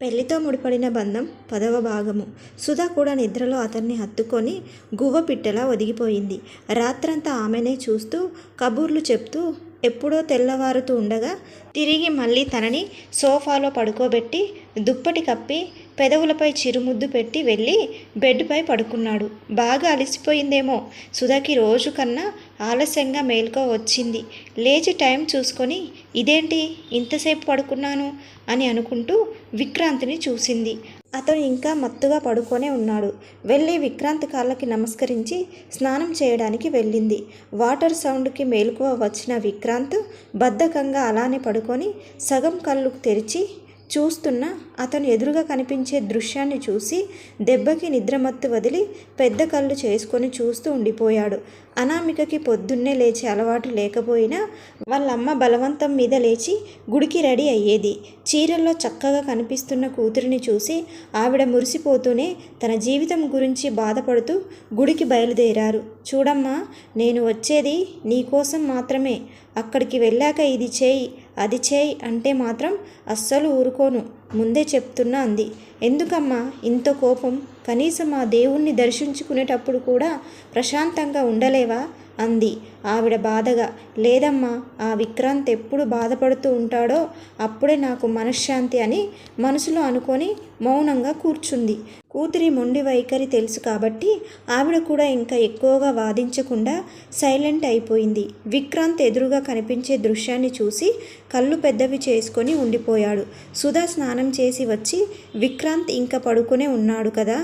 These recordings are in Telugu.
పెళ్ళితో ముడిపడిన బంధం పదవ భాగము. సుధా కూడా నిద్రలో అతన్ని హత్తుకొని గువ్వ పిట్టలా ఒదిగిపోయింది. రాత్రంతా ఆమెనే చూస్తూ కబూర్లు చెప్తూ ఎప్పుడో తెల్లవారుతూ ఉండగా తిరిగి మళ్ళీ తనని సోఫాలో పడుకోబెట్టి దుప్పటి కప్పి పెదవులపై చిరుముద్దు పెట్టి వెళ్ళి బెడ్పై పడుకున్నాడు. బాగా అలసిపోయిందేమో. సుధాకి రోజు కన్నా ఆలస్యంగా మేల్కో వచ్చింది. లేచి టైం చూసుకొని ఇదేంటి? ఇంతసేపు పడుకున్నాను? అని అనుకుంటూ విక్రాంతిని చూసింది. అతను ఇంకా మత్తుగా పడుకొనే ఉన్నాడు. వెళ్ళి విక్రాంత్ కాళ్ళకి నమస్కరించి స్నానం చేయడానికి వెళ్ళింది. వాటర్ సౌండ్కి మేలుకువ వచ్చిన విక్రాంత్ బద్ధకంగా అలానే పడుకొని సగం కళ్ళు తెరిచి చూస్తున్న అతను ఎదురుగా కనిపించే దృశ్యాన్ని చూసి దెబ్బకి నిద్రమత్తు వదిలి పెద్ద కళ్ళు చేసుకొని చూస్తూ ఉండిపోయాడు. అనామికకి పొద్దున్నే లేచే అలవాటు లేకపోయినా వాళ్ళమ్మ బలవంతం మీద లేచి గుడికి రెడీ అయ్యేది. చీరల్లో చక్కగా కనిపిస్తున్న కూతురిని చూసి ఆవిడ మురిసిపోతూనే తన జీవితం గురించి బాధపడుతూ గుడికి బయలుదేరారు. చూడమ్మా నేను వచ్చేది నీకోసం మాత్రమే. అక్కడికి వెళ్ళాక ఇది చేయి. అది చేయి అంటే మాత్రం అస్సలు ఊరుకోను. ముందే చెప్తున్నా అంది. ఎందుకమ్మా ఇంత కోపం? కనీసం ఆ దేవుణ్ణి దర్శించుకునేటప్పుడు కూడా ప్రశాంతంగా ఉండలేవా? అంది. ఆవిడ బాధగా లేదమ్మా ఆ విక్రాంత్ ఎప్పుడు బాధపడుతూ ఉంటాడో అప్పుడే నాకు మనశ్శాంతి అని మనసులో అనుకొని మౌనంగా కూర్చుంది. కూతురి మొండి వైఖరి తెలుసు కాబట్టి ఆవిడ కూడా ఇంకా ఎక్కువగా వాదించకుండా సైలెంట్ అయిపోయింది. విక్రాంత్ ఎదురుగా కనిపించే దృశ్యాన్ని చూసి కళ్ళు పెద్దవి చేసుకొని ఉండిపోయాడు. సుధా స్నానం చేసి వచ్చి విక్రాంత్ ఇంకా పడుకునే ఉన్నాడు కదా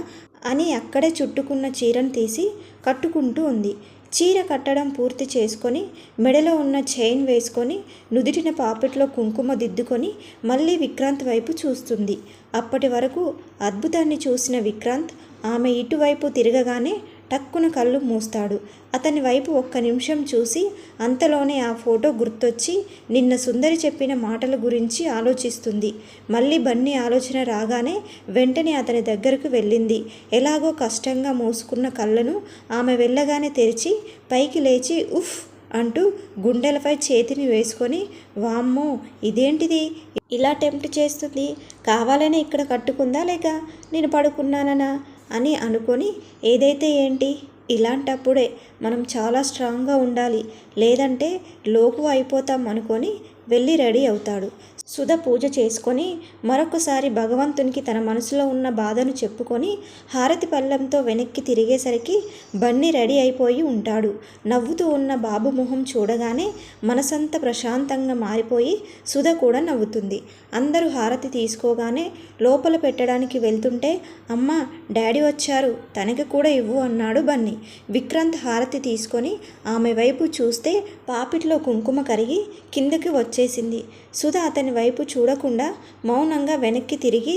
అని అక్కడే చుట్టుకున్న చీరను తీసి కట్టుకుంటూ ఉంది. చీర కట్టడం పూర్తి చేసుకొని మెడలో ఉన్న చైన్ వేసుకొని నుదిటిన పాపెట్లో కుంకుమ దిద్దుకొని మళ్ళీ విక్రాంత్ వైపు చూస్తుంది. అప్పటి వరకు అద్భుతాన్ని చూసిన విక్రాంత్ ఆమె ఇటువైపు తిరగగానే టక్కున కళ్ళు మూస్తాడు. అతని వైపు ఒక్క నిమిషం చూసి అంతలోనే ఆ ఫోటో గుర్తొచ్చి నిన్న సుందరి చెప్పిన మాటల గురించి ఆలోచిస్తుంది. మళ్ళీ బన్నీ ఆలోచన రాగానే వెంటనే అతని దగ్గరకు వెళ్ళింది. ఎలాగో కష్టంగా మూసుకున్న కళ్ళను ఆమె వెళ్ళగానే తెరిచి పైకి లేచి ఉఫ్ అంటూ గుండెలపై చేతిని వేసుకొని వామ్మో ఇదేంటిది? ఇలా టెంప్ట్ చేస్తుంది? కావాలనే ఇక్కడ కట్టుకుందా లేక? నేను పడుకున్నాననా? అని అనుకొని ఏదైతే ఏంటి? ఇలాంటప్పుడే మనం చాలా స్ట్రాంగ్గా ఉండాలి. లేదంటే లోకు అయిపోతాం అనుకొని వెళ్ళి రెడీ అవుతాడు. సుధ పూజ చేసుకొని మరొకసారి భగవంతునికి తన మనసులో ఉన్న బాధను చెప్పుకొని హారతి పళ్ళంతో వెనక్కి తిరిగేసరికి బన్నీ రెడీ అయిపోయి ఉంటాడు. నవ్వుతూ ఉన్న బాబు మొహం చూడగానే మనసంతా ప్రశాంతంగా మారిపోయి సుధ కూడా నవ్వుతుంది. అందరూ హారతి తీసుకోగానే లోపల పెట్టడానికి వెళ్తుంటే అమ్మ డాడీ వచ్చారు తనకి కూడా ఇవ్వు అన్నాడు బన్నీ. విక్రాంత్ హారతి తీసుకొని ఆమె వైపు చూస్తే పాపిట్లో కుంకుమ కరిగి కిందకి వచ్చేసింది. సుధ అతని వైపు చూడకుండా మౌనంగా వెనక్కి తిరిగి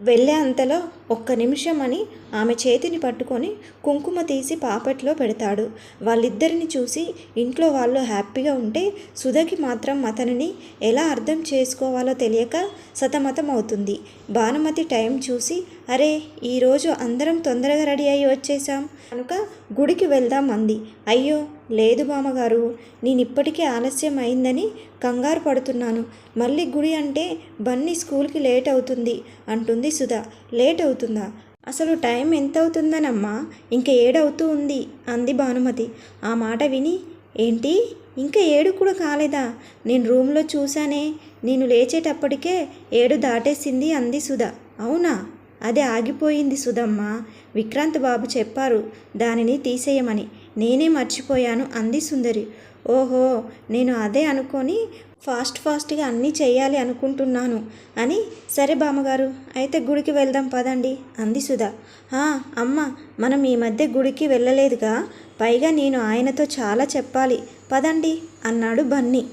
వెళ్ళే అంతలో ఒక్క నిమిషం అని ఆమె చేతిని పట్టుకొని కుంకుమ తీసి పాపెట్లో పెడతాడు. వాళ్ళిద్దరిని చూసి ఇంట్లో వాళ్ళు హ్యాపీగా ఉంటే సుధకి మాత్రం అతనిని ఎలా అర్థం చేసుకోవాలో తెలియక సతమతం అవుతుంది భానుమతి టైం చూసి అరే ఈరోజు అందరం తొందరగా రెడీ అయ్యి వచ్చేసాం కనుక గుడికి వెళ్దాం అంది. అయ్యో లేదు బామ్మగారు నేను ఇప్పటికే ఆలస్యం అయిందని కంగారు పడుతున్నాను. మళ్ళీ గుడి అంటే బన్నీ స్కూల్కి లేట్ అవుతుంది అంటుంది సుధా. లేట్ అవుతుందా? అసలు టైం ఎంత అవుతుందనమ్మా ఇంకా ఏడవుతూ ఉంది అంది భానుమతి. ఆ మాట విని ఏంటి? ఇంకా ఏడు కూడా కాలేదా? నేను రూమ్లో చూశానే నేను లేచేటప్పటికే ఏడు దాటేసింది అంది సుధా. అవునా? అదే ఆగిపోయింది సుధమ్మ. విక్రాంత్ బాబు చెప్పారు దానిని తీసేయమని. నేనే మర్చిపోయాను అంది సుందరి. ఓహో నేను అదే అనుకొని ఫాస్ట్ ఫాస్ట్గా అన్నీ చేయాలి అనుకుంటున్నాను అని సరే బామ్మగారు అయితే గుడికి వెళ్దాం పదండి అంది సుధా. "ఆ, అమ్మ మనం ఈ మధ్య గుడికి వెళ్ళలేదుగా పైగా నేను ఆయనతో చాలా చెప్పాలి పదండి అన్నాడు బన్నీ.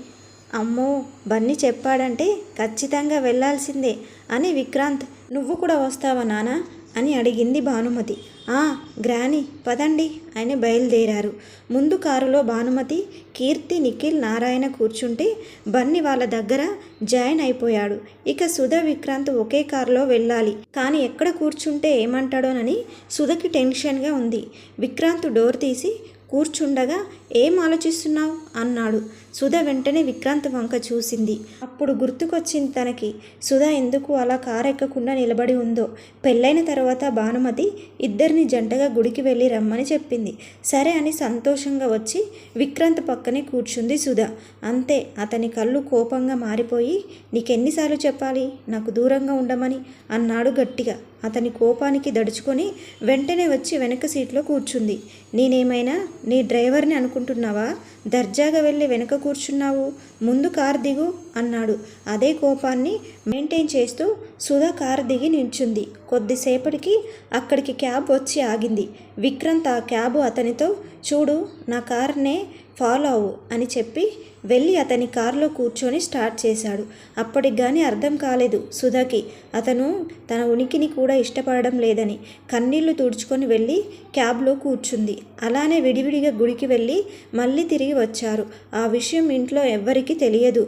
అమ్మో బన్నీ చెప్పాడంటే ఖచ్చితంగా వెళ్ళాల్సిందే అని విక్రాంత్ నువ్వు కూడా వస్తావా నానా అని అడిగింది భానుమతి. గ్రాని పదండి. అని బయలుదేరారు. ముందు కారులో భానుమతి కీర్తి నిఖిల్ నారాయణ కూర్చుంటే బన్నీ వాళ్ళ దగ్గర జాయిన్ అయిపోయాడు. ఇక సుధ విక్రాంత్ ఒకే కారులో వెళ్ళాలి. కానీ ఎక్కడ కూర్చుంటే ఏమంటాడోనని సుధకి టెన్షన్గా ఉంది. విక్రాంత్ డోర్ తీసి కూర్చుండగా ఏం ఆలోచిస్తున్నావు? అన్నాడు. సుధ వెంటనే విక్రాంత్ వంక చూసింది. అప్పుడు గుర్తుకొచ్చింది తనకి సుధ ఎందుకు అలా కారు ఎక్కకుండా నిలబడి ఉందో. పెళ్ళైన తర్వాత భానుమతి ఇద్దరిని జంటగా గుడికి వెళ్ళి రమ్మని చెప్పింది. సరే అని సంతోషంగా వచ్చి విక్రాంత్ పక్కనే కూర్చుంది సుధ. అంతే అతని కళ్ళు కోపంగా మారిపోయి నీకెన్నిసార్లు చెప్పాలి నాకు దూరంగా ఉండమని అన్నాడు గట్టిగా. అతని కోపానికి దడుచుకొని వెంటనే వచ్చి వెనక సీట్లో కూర్చుంది. నేనేమైనా నీ డ్రైవర్ని అనుకుంటున్నావా? దర్జాగా వెళ్ళి వెనక కూర్చున్నావు? ముందు కార్ దిగు అన్నాడు. అదే కోపాన్ని మెయింటైన్ చేస్తూ సుధా కార్ దిగి నిల్చుంది కొద్దిసేపటికి అక్కడికి క్యాబ్ వచ్చి ఆగింది. విక్రాంత్ ఆ క్యాబ్ అతనితో చూడు నా కార్నే ఫాలో అవ్వు అని చెప్పి వెళ్ళి అతని కారులో కూర్చొని స్టార్ట్ చేశాడు. అప్పటికి కానీ అర్థం కాలేదు సుధాకి. అతను తన ఉనికిని కూడా ఇష్టపడడం లేదని కన్నీళ్ళు తుడుచుకొని వెళ్ళి క్యాబ్లో కూర్చుంది. అలానే విడివిడిగా గుడికి వెళ్ళి మళ్ళీ తిరిగి వచ్చారు. ఆ విషయం ఇంట్లో ఎవ్వరికీ తెలియదు.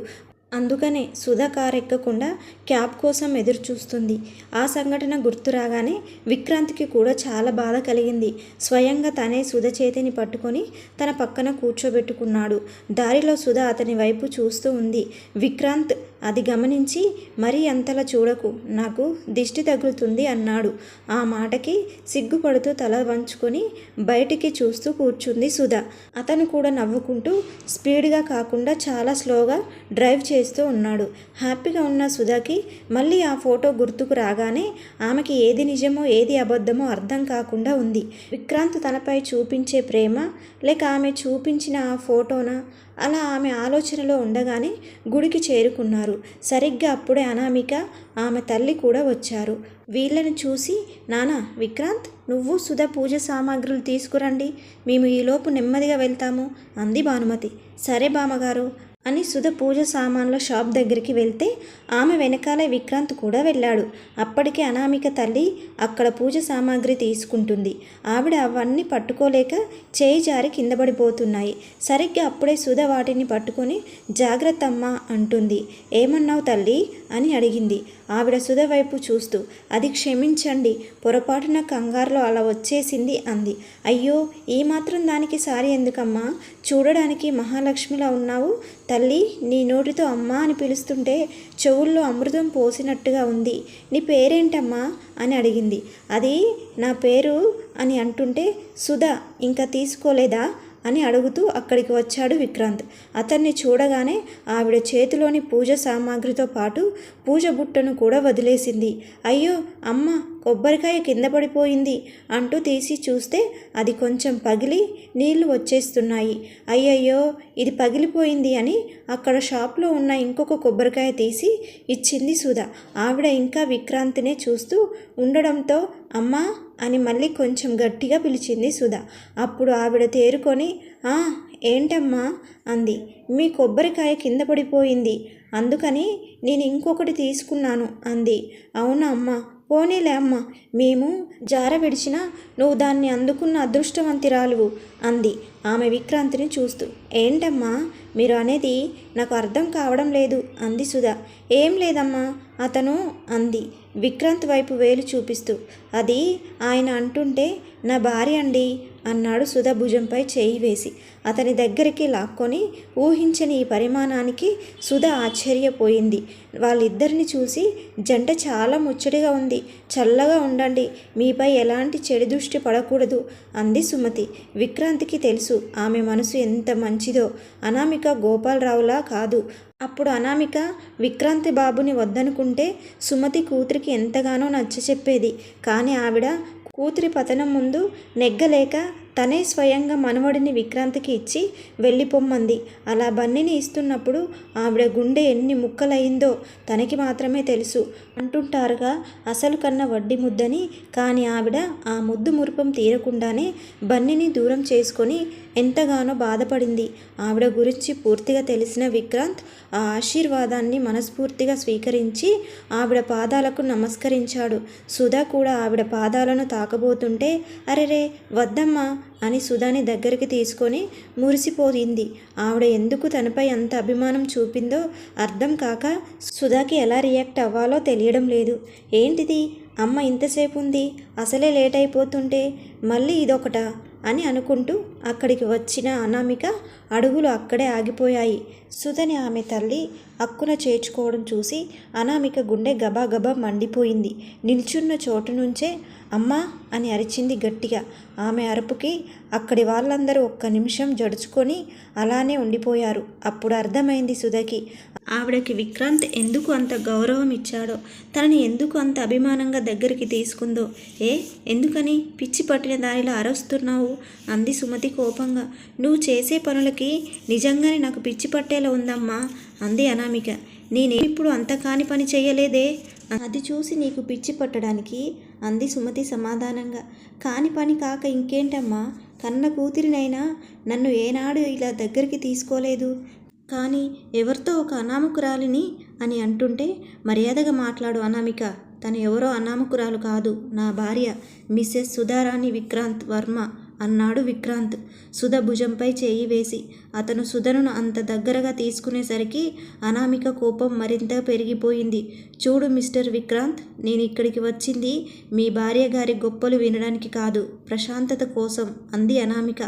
అందుకనే సుధా కారెక్కకుండా క్యాబ్ కోసం ఎదురు చూస్తుంది ఆ సంఘటన గుర్తు రాగానే విక్రాంత్కి కూడా చాలా బాధ కలిగింది. స్వయంగా తనే సుధ చేతిని పట్టుకొని తన పక్కన కూర్చోబెట్టుకున్నాడు. దారిలో సుధ అతని వైపు చూస్తూ ఉంది. విక్రాంత్ అది గమనించి మరీ అంతలా చూడకు నాకు దిష్టి తగులుతుంది అన్నాడు. ఆ మాటకి సిగ్గుపడుతూ తల వంచుకొని బయటికి చూస్తూ కూర్చుంది సుధ. అతను కూడా నవ్వుకుంటూ స్పీడ్గా కాకుండా చాలా స్లోగా డ్రైవ్ చేస్తూ ఉన్నాడు. హ్యాపీగా ఉన్న సుధాకి మళ్ళీ ఆ ఫోటో గుర్తుకు రాగానే ఆమెకి ఏది నిజమో ఏది అబద్ధమో అర్థం కాకుండా ఉంది. విక్రాంత్ తనపై చూపించే ప్రేమ లేక ఆమె చూపించిన ఆ ఫోటోనా అలా ఆమె ఆలోచనలో ఉండగానే గుడికి చేరుకున్నారు. సరిగ్గా అప్పుడే అనామిక ఆమె తల్లి కూడా వచ్చారు. వీళ్ళని చూసి నానా విక్రాంత్ నువ్వు సుధ పూజ సామాగ్రులు తీసుకురండి. మేము ఈలోపు నెమ్మదిగా వెళ్తాము అంది భానుమతి. సరే బామ్మగారు అని సుధ పూజ సామాన్ల షాప్ దగ్గరికి వెళ్తే ఆమె వెనకాలే విక్రాంత్ కూడా వెళ్ళాడు. అప్పటికే అనామిక తల్లి అక్కడ పూజ సామాగ్రి తీసుకుంటుంది. ఆవిడ అవన్నీ పట్టుకోలేక చేయి జారి కింద పడిపోతున్నాయి. సరిగ్గా అప్పుడే సుధ వాటిని పట్టుకొని జాగ్రత్త అమ్మా అంటుంది. ఏమన్నావు తల్లి? అని అడిగింది. ఆవిడ సుధ వైపు చూస్తూ అది క్షమించండి పొరపాటున కంగారులో అలా వచ్చేసింది అంది. అయ్యో ఈ మాత్రం దానికి సారీ ఎందుకమ్మా? చూడడానికి మహాలక్ష్మిలా ఉన్నావు. తల్లి నీ నోటితో అమ్మా అని పిలుస్తుంటే చెవుల్లో అమృతం పోసినట్టుగా ఉంది. నీ పేరేంటమ్మా? అని అడిగింది. అది నా పేరు అని అంటుంటే సుధా ఇంకా తీసుకోలేదా? అని అడుగుతూ అక్కడికి వచ్చాడు విక్రాంత్. అతన్ని చూడగానే ఆవిడ చేతిలోని పూజ సామాగ్రితో పాటు పూజ బుట్టను కూడా వదిలేసింది. అయ్యో అమ్మ కొబ్బరికాయ కింద పడిపోయింది అంటూ తీసి చూస్తే అది కొంచెం పగిలి నీళ్ళు వచ్చేస్తున్నాయి. అయ్యయ్యో ఇది పగిలిపోయింది అని అక్కడ షాప్లో ఉన్న ఇంకొక కొబ్బరికాయ తీసి ఇచ్చింది సుధా. ఆవిడ ఇంకా విక్రాంతినే చూస్తూ ఉండడంతో అమ్మా అని మళ్ళీ కొంచెం గట్టిగా పిలిచింది సుధా. అప్పుడు ఆవిడ తేరుకొని "ఆ, ఏంటమ్మా అంది. మీ కొబ్బరికాయ కింద పడిపోయింది. అందుకని నేను ఇంకొకటి తీసుకున్నాను అంది. అవునా అమ్మ పోనీలే అమ్మ మేము జార విడిచినా నువ్వు దాన్ని అందుకున్న అదృష్టవంతిరాలువు అంది ఆమె విక్రాంతిని చూస్తూ. ఏంటమ్మా మీరు అనేది నాకు అర్థం కావడం లేదు అంది సుధా. ఏం లేదమ్మా అతను అంది విక్రాంత్ వైపు వేలు చూపిస్తూ. అది ఆయన అంటుంటే నా భార్య అండి అన్నాడు సుధ భుజంపై చేయి వేసి. అతని దగ్గరికి లాక్కొని ఊహించని ఈ పరిమాణానికి సుధ ఆశ్చర్యపోయింది. వాళ్ళిద్దరిని చూసి జంట చాలా ముచ్చటిగా ఉంది. చల్లగా ఉండండి మీపై ఎలాంటి చెడు దృష్టి పడకూడదు అంది సుమతి. విక్రాంతికి తెలుసు ఆమె మనసు ఎంత మంచిదో. అనామిక గోపాలరావులా కాదు. అప్పుడు అనామిక విక్రాంతి బాబుని వద్దనుకుంటే సుమతి కూతురికి ఎంతగానో నచ్చ చెప్పేది కానీ ఆవిడ కూతురి పతనం ముందు నెగ్గలేక తనే స్వయంగా మనవడిని విక్రాంతికి ఇచ్చి వెళ్ళిపోమ్మంది. అలా బన్నీని ఇస్తున్నప్పుడు ఆవిడ గుండె ఎన్ని ముక్కలయిందో తనకి మాత్రమే తెలుసు. అంటుంటారుగా అసలు కన్న వడ్డీ ముద్దని. కానీ ఆవిడ ఆ ముద్దు మురుపం తీరకుండానే బన్నీని దూరం చేసుకొని ఎంతగానో బాధపడింది. ఆవిడ గురించి పూర్తిగా తెలిసిన విక్రాంత్ ఆ ఆశీర్వాదాన్ని మనస్ఫూర్తిగా స్వీకరించి ఆవిడ పాదాలకు నమస్కరించాడు. సుధా కూడా ఆవిడ పాదాలను తాకబోతుంటే అరెరే వద్దమ్మా అని సుధాని దగ్గరికి తీసుకొని మురిసిపోయింది. ఆవిడ ఎందుకు తనపై అంత అభిమానం చూపిందో అర్థం కాక సుధాకి ఎలా రియాక్ట్ అవ్వాలో తెలియడం లేదు. ఏంటిది? అమ్మ ఇంతసేపు ఉంది అసలే లేట్ అయిపోతుంటే మళ్ళీ ఇదొకటా? అని అనుకుంటూ అక్కడికి వచ్చిన అనామిక అడుగులు అక్కడే ఆగిపోయాయి. సుధని ఆమె తల్లి అక్కున చేర్చుకోవడం చూసి అనామిక గుండె గబాగబా మండిపోయింది. నిల్చున్న చోటు నుంచే అమ్మా అని అరిచింది గట్టిగా. ఆమె అరుపుకి అక్కడి వాళ్ళందరూ ఒక్క నిమిషం జడుచుకొని అలానే ఉండిపోయారు. అప్పుడు అర్థమైంది సుధకి ఆవిడకి విక్రాంత్ ఎందుకు అంత గౌరవం ఇచ్చాడో? తనని ఎందుకు అంత అభిమానంగా దగ్గరికి తీసుకుందో? ఏ ఎందుకని పిచ్చి పట్టిన దానిలో అరుస్తున్నావు? అంది సుమతి కోపంగా నువ్వు చేసే పనులకి నిజంగానే నాకు పిచ్చి పట్టేలా ఉందమ్మా అంది అనామిక. నేనే ఇప్పుడు అంత కాని పని చేయలేదే? అది చూసి నీకు పిచ్చి పట్టడానికి అంది సుమతి సమాధానంగా. కాని పని కాక ఇంకేంటమ్మా? కన్న కూతురినైనా నన్ను ఏనాడు ఇలా దగ్గరికి తీసుకోలేదు. కానీ ఎవరితో ఒక అనామకురాలిని అని అంటుంటే మర్యాదగా మాట్లాడు అనామిక. తను ఎవరో అనామకురాలు కాదు నా భార్య మిస్సెస్ సుధారాణి విక్రాంత్ వర్మ. అన్నాడు విక్రాంత్. సుధ భుజంపై చేయి వేసి అతను సుధను అంత దగ్గరగా తీసుకునేసరికి అనామిక కోపం మరింత పెరిగిపోయింది. చూడు మిస్టర్ విక్రాంత్ నేను ఇక్కడికి వచ్చింది మీ భార్య గారి గొప్పలు వినడానికి కాదు ప్రశాంతత కోసం అంది అనామిక.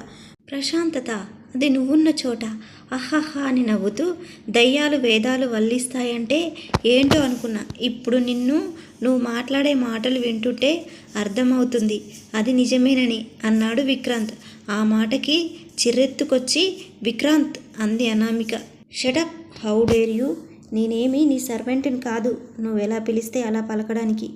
ప్రశాంతత? అది నువ్వున్న చోట. అహహా అని నవ్వుతూ దయ్యాలు వేదాలు వల్లిస్తాయంటే ఏంటో అనుకున్నా. ఇప్పుడు నిన్ను నువ్వు మాట్లాడే మాటలు వింటుంటే అర్థమవుతుంది. అది నిజమేనని అన్నాడు విక్రాంత్. ఆ మాటకి చిర్రెత్తుకొచ్చి విక్రాంత్ అంది Anamika. Shut up how dare you నేనేమీ నీ సర్వెంట్ని కాదు. నువ్వు ఎలా పిలిస్తే అలా పలకడానికి?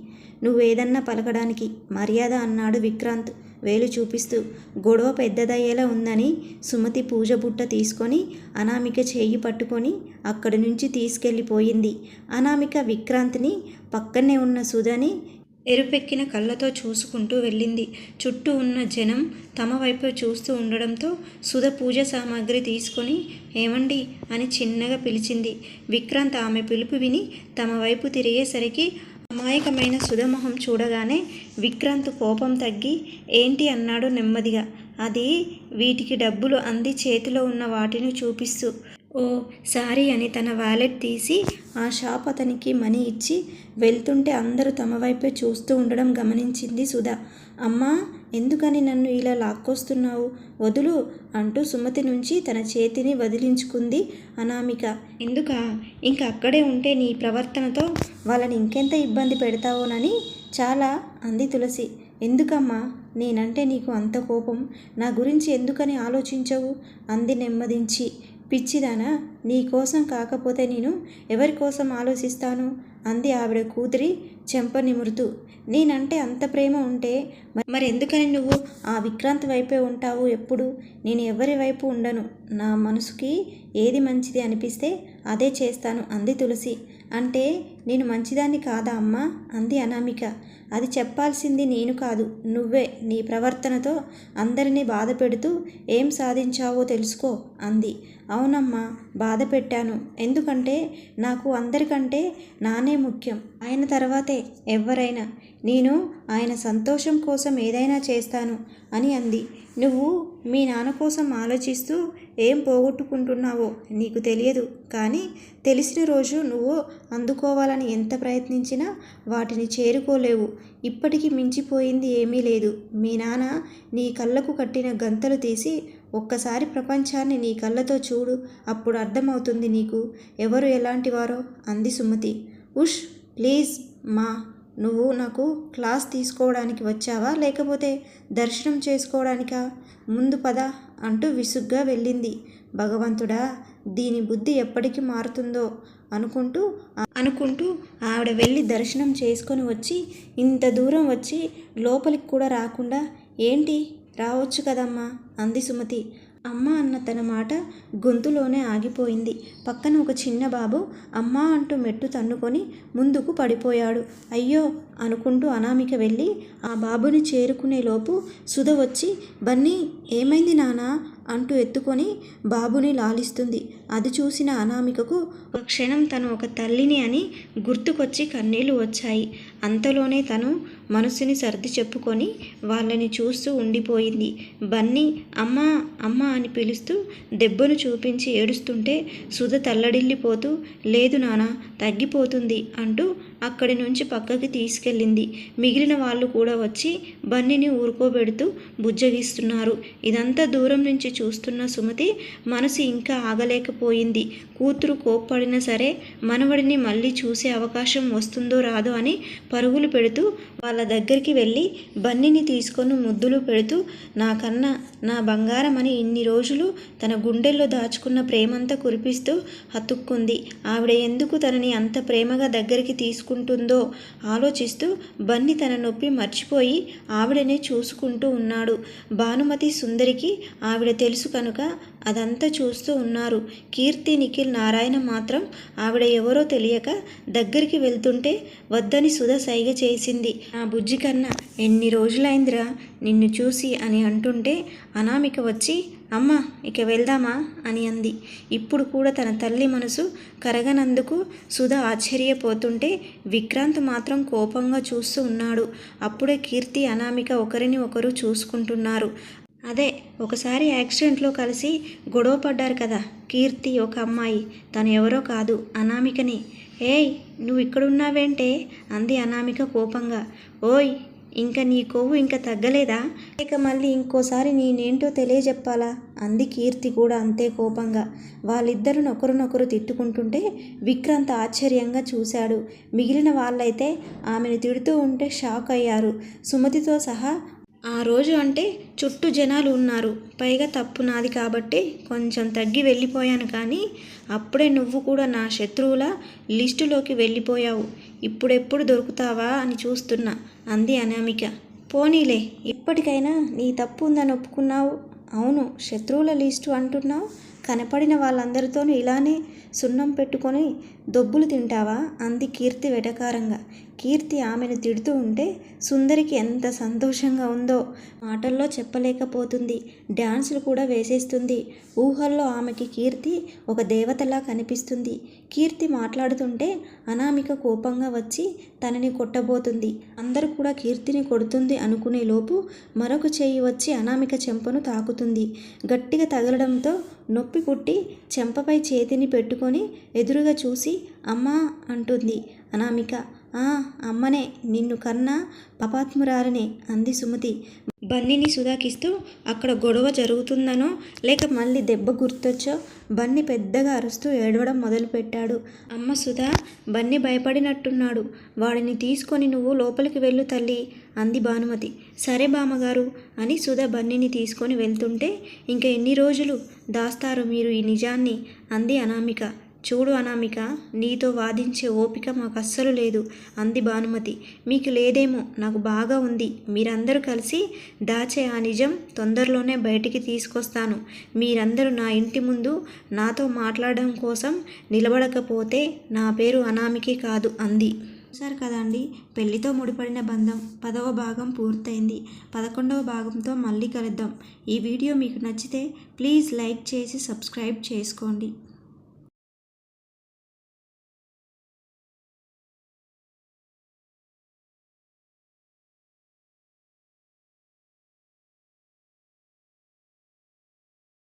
నువ్వేదన్నా పలకడానికి మర్యాద అన్నాడు విక్రాంత్. వేలు చూపిస్తూ గొడవ పెద్దదయ్యేలా ఉందని సుమతి పూజ బుట్ట తీసుకొని అనామిక చేయి పట్టుకొని అక్కడి నుంచి తీసుకెళ్ళిపోయింది. అనామిక విక్రాంత్ని పక్కనే ఉన్న సుధని ఎరుపెక్కిన కళ్ళతో చూసుకుంటూ వెళ్ళింది. చుట్టూ ఉన్న జనం తమ వైపు చూస్తూ ఉండడంతో సుధ పూజ సామాగ్రి తీసుకొని ఏమండి? అని చిన్నగా పిలిచింది. విక్రాంత్ ఆమె పిలుపు విని తమ వైపు తిరిగేసరికి అమాయకమైన సుధమొహం చూడగానే విక్రాంత్ కోపం తగ్గి ఏంటి అన్నాడు నెమ్మదిగా. అది వీటికి డబ్బులు అంది చేతిలో ఉన్న వాటిని చూపిస్తూ. ఓ సారీ అని తన వ్యాలెట్ తీసి ఆ షాప్ అతనికి మనీ ఇచ్చి వెళ్తుంటే అందరూ తమ వైపే చూస్తూ ఉండడం గమనించింది సుధా. అమ్మా ఎందుకని నన్ను ఇలా లాక్కొస్తున్నావు? వదులు అంటూ సుమతి నుంచి తన చేతిని వదిలించుకుంది అనామిక. ఎందుక? ఇంక అక్కడే ఉంటే నీ ప్రవర్తనతో వాళ్ళని ఇంకెంత ఇబ్బంది పెడతావోనని? చాలా అంది తులసి. ఎందుకమ్మా? నేనంటే నీకు అంత కోపం. నా గురించి ఎందుకని ఆలోచించవు? అంది నెమ్మదించి. పిచ్చిదానా నీ కోసం కాకపోతే నేను ఎవరి కోసం ఆలోచిస్తాను? అంది ఆవిడ కూతురి చెంప నిమురుతూ నేనంటే అంత ప్రేమ ఉంటే మరి ఎందుకని నువ్వు ఆ విక్రాంత్ వైపే ఉంటావు ఎప్పుడు? నేను ఎవరి వైపు ఉండను. నా మనసుకి ఏది మంచిది అనిపిస్తే అదే చేస్తాను అంది తులసి. అంటే నేను మంచిదాన్ని కాదా అమ్మా? అంది అనామిక. అది చెప్పాల్సింది నేను కాదు నువ్వే నీ ప్రవర్తనతో అందరినీ బాధ పెడుతూ ఏం సాధించావో తెలుసుకో అంది. అవునమ్మా బాధ పెట్టాను. ఎందుకంటే నాకు అందరికంటే నానే ముఖ్యం. ఆయన తర్వాతే ఎవరైనా నేను ఆయన సంతోషం కోసం ఏదైనా చేస్తాను అని అంది. నువ్వు మీ నాన్న కోసం ఆలోచిస్తూ ఏం పోగొట్టుకుంటున్నావో నీకు తెలియదు. కానీ తెలిసిన రోజు నువ్వు అందుకోవాలని ఎంత ప్రయత్నించినా వాటిని చేరుకోలేవు. ఇప్పటికి మించిపోయింది ఏమీ లేదు. మీ నాన్న నీ కళ్ళకు కట్టిన గంతలు తీసి ఒక్కసారి ప్రపంచాన్ని నీ కళ్ళతో చూడు అప్పుడు అర్థమవుతుంది నీకు. ఎవరు ఎలాంటివారో అంది సుమతి. ఉష్ ప్లీజ్ మా నువ్వు నాకు క్లాస్ తీసుకోవడానికి వచ్చావా? లేకపోతే దర్శనం చేసుకోవడానికా? ముందు పద అంటూ విసుగ్గా వెళ్ళింది. భగవంతుడా దీని బుద్ధి ఎప్పటికి మారుతుందో అనుకుంటూ అనుకుంటూ ఆవిడ వెళ్ళి దర్శనం చేసుకొని వచ్చి ఇంత దూరం వచ్చి లోపలికి కూడా రాకుండా ఏంటి? రావచ్చు కదమ్మా అంది సుమతి. అమ్మ అన్న తన మాట గొంతులోనే ఆగిపోయింది. పక్కన ఒక చిన్న బాబు అమ్మ అంటూ మెట్టు తన్నుకొని ముందుకు పడిపోయాడు. అయ్యో అనుకుంటూ అనామిక వెళ్ళి ఆ బాబుని చేరుకునే లోపు సుధ వచ్చి బన్నీ ఏమైంది నానా? అంటూ ఎత్తుకొని బాబుని లాలిస్తుంది. అది చూసిన అనామికకు ఒక క్షణం తను ఒక తల్లిని అని గుర్తుకొచ్చి కన్నీళ్ళు వచ్చాయి. అంతలోనే తను మనసుని సర్ది చెప్పుకొని వాళ్ళని చూస్తూ ఉండిపోయింది. బన్నీ అమ్మా అమ్మా అని పిలుస్తూ దెబ్బను చూపించి ఏడుస్తుంటే సుధ తల్లడిల్లిపోతూ లేదు నానా తగ్గిపోతుంది అంటూ అక్కడి నుంచి పక్కకి తీసుకెళ్ళింది. మిగిలిన వాళ్ళు కూడా వచ్చి బన్నీని ఊరుకోబెడుతూ బుజ్జగిస్తున్నారు. ఇదంతా దూరం నుంచి చూస్తున్న సుమతి మనసు ఇంకా ఆగలేకపోయింది. కూతురు కోప్పడినా సరే మనవడిని మళ్ళీ చూసే అవకాశం వస్తుందో రాదో అని పరుగులు పెడుతూ వాళ్ళ దగ్గరికి వెళ్ళి బన్నీని తీసుకొని ముద్దులు పెడుతూ నాకన్నా నా బంగారం అని ఇన్ని రోజులు తన గుండెల్లో దాచుకున్న ప్రేమంతా కురిపిస్తూ హతుక్కుంది ఆవిడ ఎందుకు తనని అంత ప్రేమగా దగ్గరికి తీసుకుంటుందో ఆలోచిస్తూ బన్ని తన నొప్పి మర్చిపోయి ఆవిడనే చూసుకుంటూ ఉన్నాడు. భానుమతి సుందరికి ఆవిడ తెలుసు కనుక అదంతా చూస్తూ ఉన్నారు. కీర్తి నిఖిల్ నారాయణ మాత్రం ఆవిడ ఎవరో తెలియక దగ్గరికి వెళ్తుంటే వద్దని సుధ సైగ చేసింది. ఆ బుజ్జి కన్నా ఎన్ని రోజులైందిరా నిన్ను చూసి అని అంటుంటే అనామిక వచ్చి అమ్మ ఇక వెళ్దామా? అని అంది. ఇప్పుడు కూడా తన తల్లి మనసు కరగనందుకు సుధ ఆశ్చర్యపోతుంటే విక్రాంత్ మాత్రం కోపంగా చూస్తూ ఉన్నాడు. అప్పుడే కీర్తి అనామిక ఒకరిని ఒకరు చూసుకుంటున్నారు. అదే ఒకసారి యాక్సిడెంట్లో కలిసి గొడవ పడ్డారు కదా కీర్తి ఒక అమ్మాయి తను ఎవరో కాదు అనామికని. ఏయ్ నువ్వు ఇక్కడున్నావేంటే అంది అనామిక కోపంగా. ఓయ్ ఇంకా నీ కొవ్వు ఇంకా తగ్గలేదా? ఇక మళ్ళీ ఇంకోసారి నేనేంటో తెలియజెప్పాలా? అంది కీర్తి కూడా అంతే కోపంగా. వాళ్ళిద్దరూ ఒకరినొకరు తిట్టుకుంటుంటే విక్రాంత్ ఆశ్చర్యంగా చూశాడు. మిగిలిన వాళ్ళైతే ఆమెను తిడుతూ ఉంటే షాక్ అయ్యారు సుమతితో సహా ఆ రోజు అంటే చుట్టూ జనాలు ఉన్నారు. పైగా తప్పు నాది కాబట్టి కొంచెం తగ్గి వెళ్ళిపోయాను కానీ అప్పుడే నువ్వు కూడా నా శత్రువుల లిస్టులోకి వెళ్ళిపోయావు. ఇప్పుడెప్పుడు దొరుకుతావా అని చూస్తున్నా అంది అనామిక. పోనీలే ఇప్పటికైనా నీ తప్పు ఉందని ఒప్పుకున్నావు. అవును శత్రువుల లిస్టు అంటున్నావు. కనపడిన వాళ్ళందరితోనూ ఇలానే సున్నం పెట్టుకొని దొబ్బులు తింటావా? అంది కీర్తి వెటకారంగా. కీర్తి ఆమెను తిడుతూ ఉంటే సుందరికి ఎంత సంతోషంగా ఉందో మాటల్లో చెప్పలేకపోతుంది. డ్యాన్సులు కూడా వేసేస్తుంది. ఊహల్లో ఆమెకి కీర్తి ఒక దేవతలా కనిపిస్తుంది. కీర్తి మాట్లాడుతుంటే అనామిక కోపంగా వచ్చి తనని కొట్టబోతుంది. అందరూ కూడా కీర్తిని కొడుతుంది అనుకునే లోపు మరొక చేయి వచ్చి అనామిక చెంపను తాకుతుంది. గట్టిగా తగలడంతో నొప్పి కుట్టి చెంపపై చేతిని పెట్టుకొని ఎదురుగా చూసి అమ్మా అంటుంది అనామిక. ఆ అమ్మనే నిన్ను కన్నా పాపాత్మురాలనే అంది సుమతి. బన్నీని సుధాకిస్తూ అక్కడ గొడవ జరుగుతుందనో లేక మళ్ళీ దెబ్బ గుర్తొచ్చో బన్ని పెద్దగా అరుస్తూ ఏడవడం మొదలుపెట్టాడు. అమ్మ సుధా బన్ని భయపడినట్టున్నాడు. వాడిని తీసుకొని నువ్వు లోపలికి వెళ్ళు తల్లి అంది భానుమతి. సరే బామ్మగారు అని సుధా బన్నీని తీసుకొని వెళ్తుంటే ఇంకా ఎన్ని రోజులు దాస్తారు మీరు ఈ నిజాన్ని అంది అనామిక. చూడు అనామిక నీతో వాదించే ఓపిక మాకు అస్సలు లేదు అంది భానుమతి. మీకు లేదేమో నాకు బాగా ఉంది. మీరందరూ కలిసి దాచే ఆ నిజం తొందరలోనే బయటికి తీసుకొస్తాను. మీరందరూ నా ఇంటి ముందు నాతో మాట్లాడడం కోసం నిలబడకపోతే నా పేరు అనామికి కాదు అంది. చూసారు కదండి పెళ్ళితో ముడిపడిన బంధం పదవ భాగం పూర్తయింది. పదకొండవ భాగంతో మళ్ళీ కలుద్దాం. ఈ వీడియో మీకు నచ్చితే ప్లీజ్ లైక్ చేసి సబ్స్క్రైబ్ చేసుకోండి.